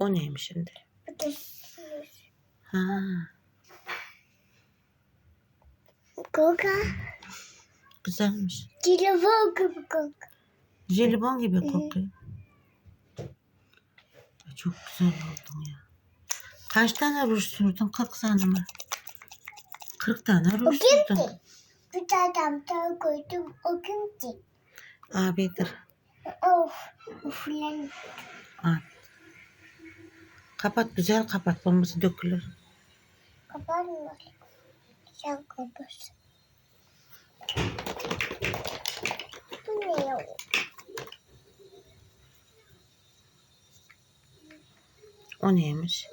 O neymiş şimdi? Ha. Koka. Güzelmiş. Telefon gibi koka. Jelibon gibi kokuyor. Çok güzel oldun ya. Kaç tane ruj sürdün? 40 tane mi? 40 tane ruj sürdün. Bir tane damta koydum. O kimdi? Abidir. Of. Lan. Abi. Kapat güzel kapat. Bombası dökülür. Kapanmıyor. Sen kapatsın. Bu ne ya? O neymiş?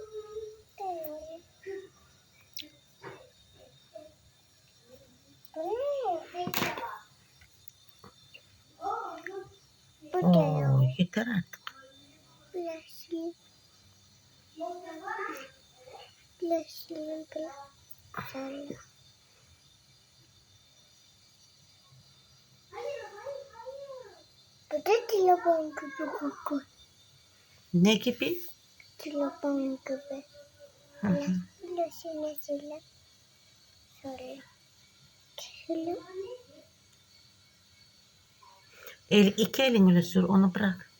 Oo, yeter artık. Plastik. Plastik. Bu da telefon gibi koku. Ne gibi? Telefon gibi. Hı. Plastik şöyle. Şöyle. Şöyle. El, iki elin bile sür onu bırak.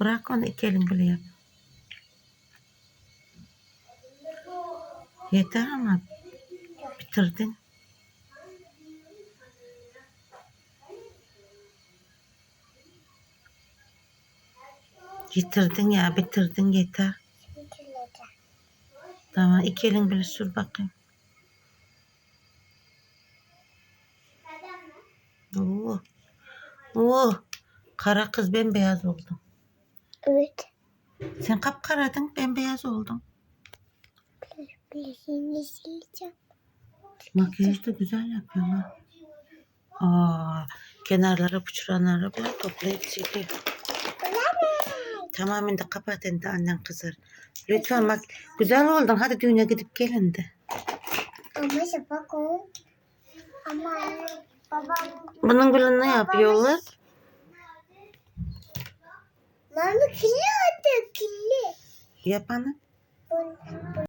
Bırak onu iki elin bile yap. Yeter ama bitirdin. Bitirdin ya bitirdin yeter. Tamam iki elin bile sür bakayım. Oo. Oo. Kara kız bembeyaz oldun. Evet. Sen kapkaradın bembeyaz oldun. Plastiğini sileceğim. Makyaj da güzel yapıyorsun ha. Aa, kenarlara puçuranları böyle toplayıp siliyor. Tamamen de kapatın da annen kızar. Lütfen bak güzel oldun. Hadi düğüne gidip gelin de. Ama şafak o. Ama babam Bunun gülünü ne yapıyorlar? Mami kirli attı kirli. Yapanı.